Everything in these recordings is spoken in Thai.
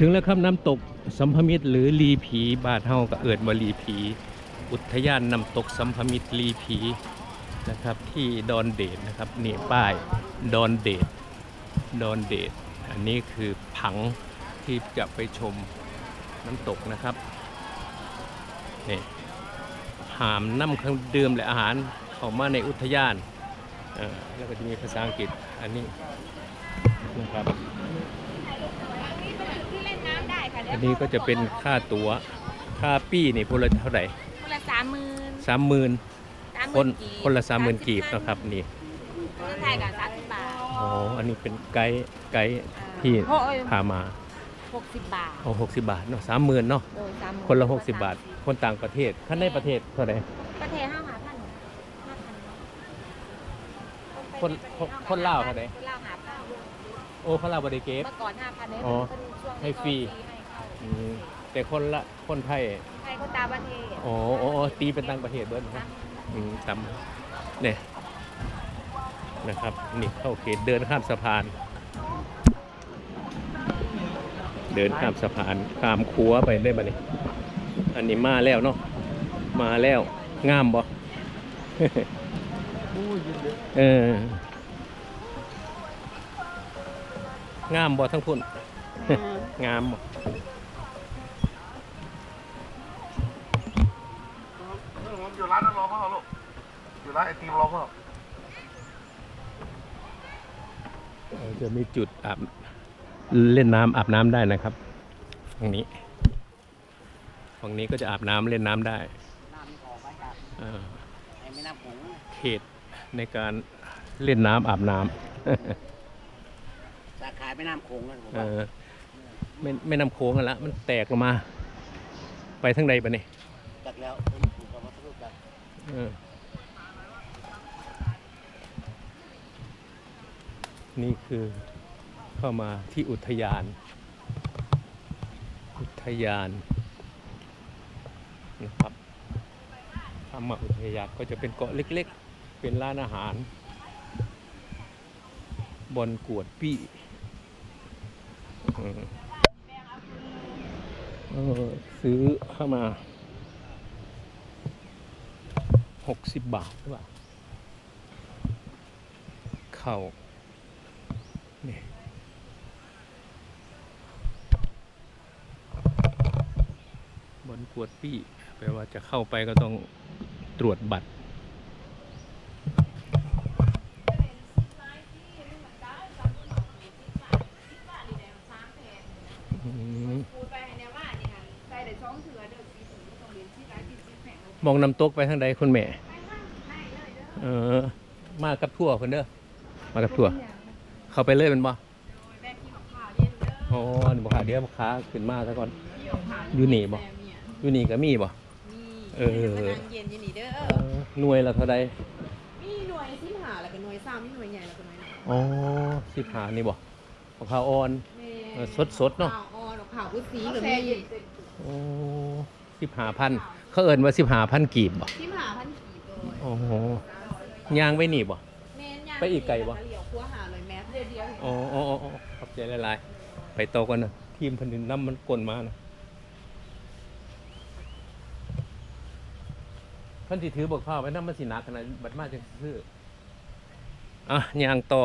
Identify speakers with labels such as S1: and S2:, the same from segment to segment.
S1: ถึงแล้วครับน้ำตกสัมพมิตรหรือลีผีบาทเฮาก็เอิดว่าลีผี อุทยานน้ำตกสัมพมิตรลีผีนะครับที่ดอนเดชนะครับนี่ป้ายดอนเดชดอนเดชอันนี้คือผังที่จะไปชมน้ำตกนะครับนี่หามน้ำเครื่องดื่มและอาหารเข้ามาในอุทยานแล้วก็จะมีภาษาอังกฤษอันนี้นะครับ
S2: ที่เล่นน้ำได้ค่ะ
S1: อันนี้ก็จะเป็นค่าตัว๋ว ค่าปี้นี่พนละเท่าไหร่
S2: คนละสามหมื่น
S1: สามหมื่น
S2: สามห
S1: คน
S2: มื่นกีบ
S1: คนละสามหมื่นกีบนะครับ นี่
S2: เมืองไทยกับสามสิบบาท
S1: อ๋ออันนี้เป็นไกด์ไกด์ที่
S2: โอ้ย
S1: พามา
S2: หกสิบบาท
S1: เอาหกสิบบาทเนาะสามหมื่นเนาะ
S2: โดยสามหมื่
S1: คนละหกสิบบาท คนต่างประเทศท่านในประเทศเท่าไหร่
S2: ประเทศห้าหาพันห้าพัน
S1: คนคนคนลาวเท่าไหร่
S2: คนลาวหาพัน
S1: โอ้เขาลาบริเกฟ
S2: เมื่อก่อนห้าพันเนี่ย
S1: อ๋อ
S2: เป็นช่วง
S1: ให้ฟรี
S2: ให้เข้า
S1: อืมแต่คนละคนไทย
S2: ไทยคนตางประเทศ
S1: อ๋ออ๋ออ๋อตีเป็นต่างประเทศเบิร์ดนะอืมจำเนี่ยนะครับ นี่เข้าเขตเดินข้ามสะพาน เดินข้ามสะพานข้ามคัวไปได้บ่เนี่ยอันนี้มาแล้วเนาะ มาแล้ว งามบ่ เออ งามบ่ทั้งพุ่น งามบ่
S3: อยู่ร้านไอติมรอพ่อ
S1: เอ่อจะมีจุดอาบเล่นน้ำอาบน้ำได้นะครับฝั่งนี้ฝั่งนี้ก็จะอาบน้ำเล่นน้ำได้
S4: น้ำมันออกมาจาก
S1: เอ่อ
S4: ไอ้แม่น้ำโขงนะ
S1: เขตในการเล่นน้ำอาบน้
S4: สาขาแม่น้ำโขงนะผมำ
S1: เอ
S4: ว่า
S1: อไม่ไม่นำโค้งกันละมันแตกลงมา ไปทางใดปะเนี่ย
S4: จากแล้วผมถูกกับวัตถุจาก
S1: เออ นี่คือเข้ามาที่อุทยาน อุทยานนะครับถ้ามาอุทยานก็จะเป็นเกาะเล็กๆ เป็นร้านอาหารบอนกวดปี้เออซื้อเข้ามาหกสิบบาทหรือเปล่า เข่า นี่บนกวดปี้แปลว่าจะเข้าไปก็ต้องตรวจบัตรอืมมองน้ำตกไปทางใดคุณแม่ เออ มากับทั่วคนเด้อ มากับทั่ว เข้าไปเลยเป็นบ่อ๋อนี่บ่ขาเดี๋ยวบ่ขาขึ้นมาซะก่อนอยู่นี่บ่อยู่นี่ก็มีบ่เออ
S5: เดี๋ยวมานั่งเย็นอยินดีเด้อ
S1: เออหน่วยละเท่าใด
S5: มีหน่วยสิบหาแล้วก็หน่วยซ้ำมีหน่วยใหญ่แล้วก็หน่วยน้อย
S1: อ๋อสิบหานี่บ่มะพร้าวอ่อน
S5: แม่
S1: เออสดๆเนาะ
S5: ข่าวอ่อนข่าวพุทธีกับมี
S1: โอ้สิบหาพันเขาเอิ้นว่าสิบหาพันกีบบ่
S5: สิบหาพันกี่ตัว
S1: โอ้โหย่างไว้นี่บ่
S5: แม่นย่าง
S1: ไปอีกไกลบ่
S5: เดียวเดียว
S1: อ๋ออ๋ออ๋ออ๋อขอบใจหลายๆ ไปโตอกันนะทีมพันธุ์น้ำมันกลนมานะพันที่ถือบอกข้าวไว้น้ำมันสิหนักขนาดบัดมาจังซื้ออะยางต่อ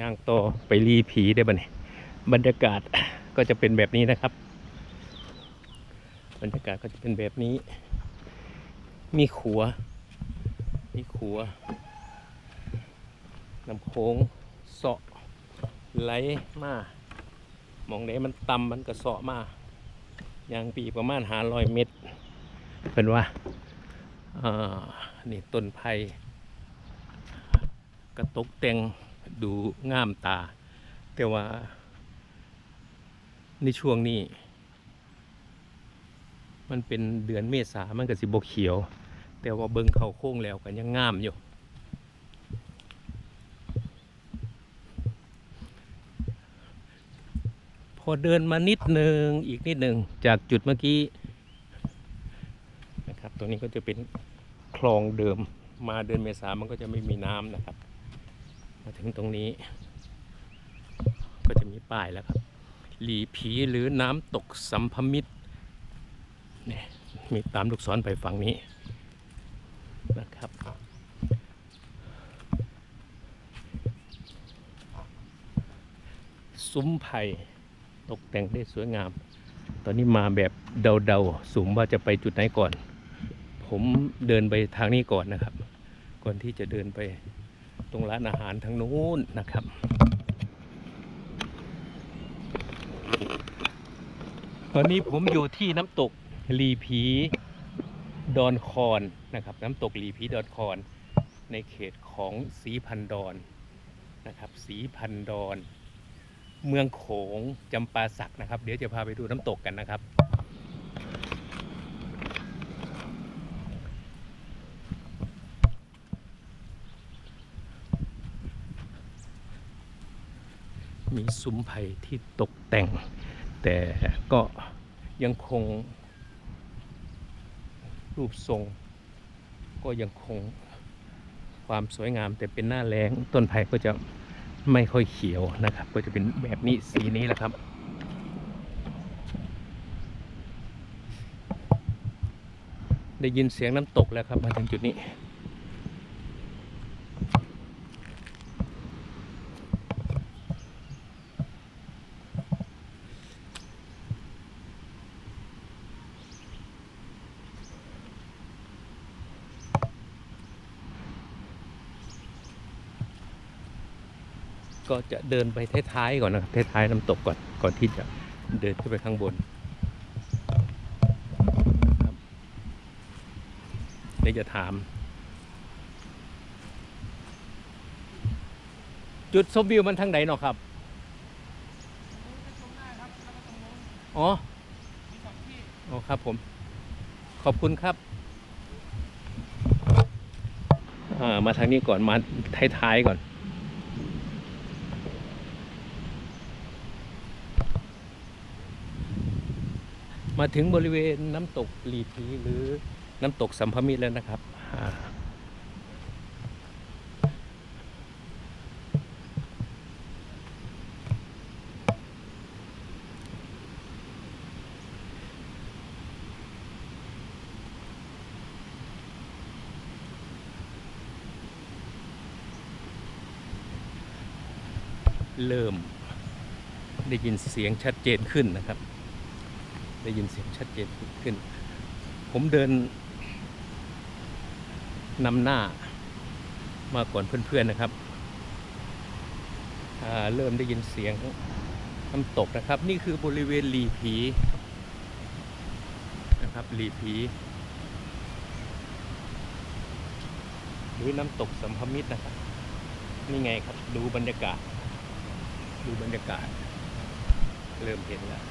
S1: ยางต่อไปรีผีได้บ่เนี่ยบรรยากาศก็จะเป็นแบบนี้นะครับ บรรยากาศก็จะเป็นแบบนี้ มีขัว มีขัวน้ำโค้งเสาะไหลมามองไหนมันต่ำมันก็เสาะมาอย่างปีประมาณหาร้อยเมตรเป็นว่าอ่านี่ต้นไผ่กระตกแต่งดูงามตา แต่ว่า ในช่วงนี้ มันเป็นเดือนเมษามันก็สิบกเขียว แต่ว่าเบิ่งเขาโค้งแล้วกันยังงามอยู่พอเดินมานิดหนึ่งอีกนิดหนึ่งจากจุดเมื่อกี้นะครับตรงนี้ก็จะเป็นคลองเดิมมาเดือนเมษามันก็จะไม่มีน้ำนะครับ มาถึงตรงนี้
S5: เมี
S1: ป้ายแล้วครับ หลีผีหรือน้ำตกสัมพมิตรเนี่ยมีตามลูกศรไปฝั่งนี้ นะครับ ซุ้มไผ่ตกแต่งได้สวยงาม ตอนนี้มาแบบเดาๆสูมว่าจะไปจุดไหนก่อน ผมเดินไปทางนี้ก่อนนะครับ ก่อนที่จะเดินไปตรงร้านอาหารทางนู้นนะครับตอนนี้ผมอยู่ที่น้ำตกลีผี ดอนคอนนะครับน้ำตกลีผีดอนคอน ในเขตของสีพันดอนนะครับสีพันดอน เมืองโขงจำปาสักนะครับ เดี๋ยวจะพาไปดูน้ำตกกันนะครับ มีซุ้มไผ่ที่ตกแต่ง แต่ก็ยังคง รูปทรง ก็ยังคงความสวยงามแต่เป็นหน้าแรงต้นไผ่ก็จะไม่ค่อยเขียวนะครับ ก็จะเป็นแบบนี้สีนี้แหละครับ ได้ยินเสียงน้ำตกแล้วครับมาถึงจุดนี้ ก็จะเดินไปท้ายๆก่อนนะครับท้ายๆน้ำตกก่อนก่อนที่จะเดินขึ้นไปข้างบนครับเดี๋ยวจะถาม จุดชมวิวมันทางไหนเนาะครับ อ๋ออ๋อครับผม ขอบคุณครับมาทางนี้ก่อนมาท้ายๆก่อน มาถึงบริเวณน้ำตกลีพีหรือน้ำตกสัมพมิตรแล้วนะครับ เริ่มได้ยินเสียงชัดเจนขึ้นนะครับ ได้ยินเสียงชัดเจนขึ้น ผมเดินนำหน้ามาก่อนเพื่อนๆนะครับ เริ่มได้ยินเสียงน้ำตกนะครับ นี่คือบริเวณหลีผีนะครับหลีผีหรือน้ำตกสัมพมิตรนะครับ นี่ไงครับดูบรรยากาศ ดูบรรยากาศ เริ่มเห็นแล้ว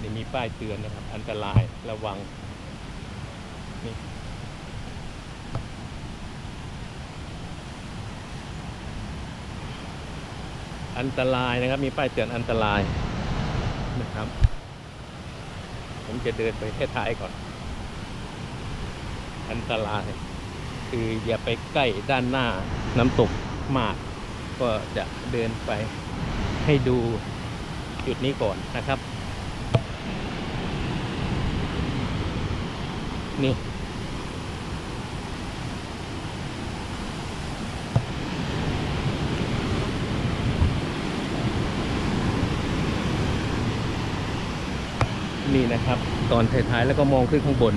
S1: นี่มีป้ายเตือนนะครับ อันตรายระวังนี่อันตรายนะครับ มีป้ายเตือนอันตรายนะครับ ผมจะเดินไปแค่ท้ายก่อน อันตราย คืออย่าไปใกล้ด้านหน้าน้ำตกมาก ก็จะเดินไปให้ดูจุดนี้ก่อนนะครับ นี่ นี่นะครับ ตอนท้ายๆแล้วก็มองขึ้นข้างบน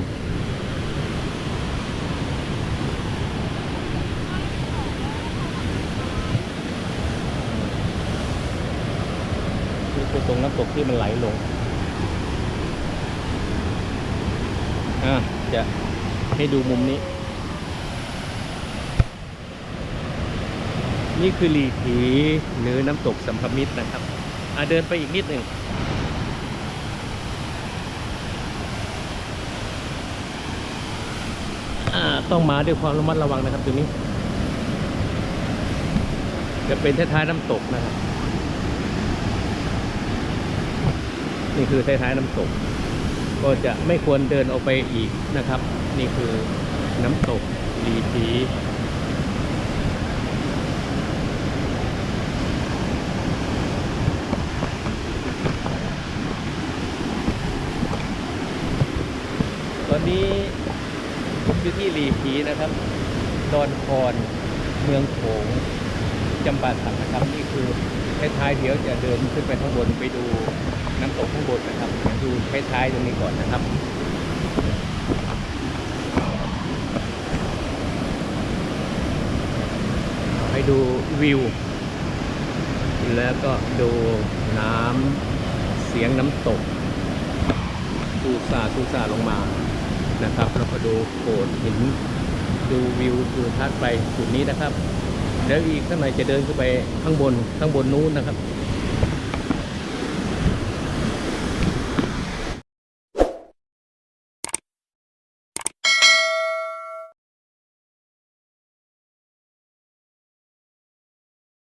S1: นี่คือตรงน้ำตกที่มันไหลลง อะจะให้ดูมุมนี้ นี่คือหลีผีหรือน้ำตกสัมพมิตรนะครับอะเดินไปอีกนิดหนึ่งอ่าต้องมาด้วยความระมัดระวังนะครับตรงนี้ จะเป็นท้ายๆน้ำตกนะครับ นี่คือท้ายๆน้ำตก ก็จะไม่ควรเดินออกไปอีกนะครับ นี่คือน้ำตกดีทีตอนนี้อยู่ที่ลีผีนะครับดอนคอนเมืองโขงจำปาสักนะครับ นี่คือท้ายๆเดี๋ยวจะเดินขึ้นไปข้างบนไปดูน้ำตกข้างบนนะครับ ดูท้ายๆตรงนี้ก่อนนะครับไปดูวิว แล้วก็ดูน้ำเสียงน้ำตกสูซาสูซาลงมานะครับแล้วก็ดูโขดหินดูวิวดูทัศน์ไปจุดนี้นะครับแล้วอีกข้างในจะเดินขึ้นไปข้างบนข้างบนนู้นนะครับ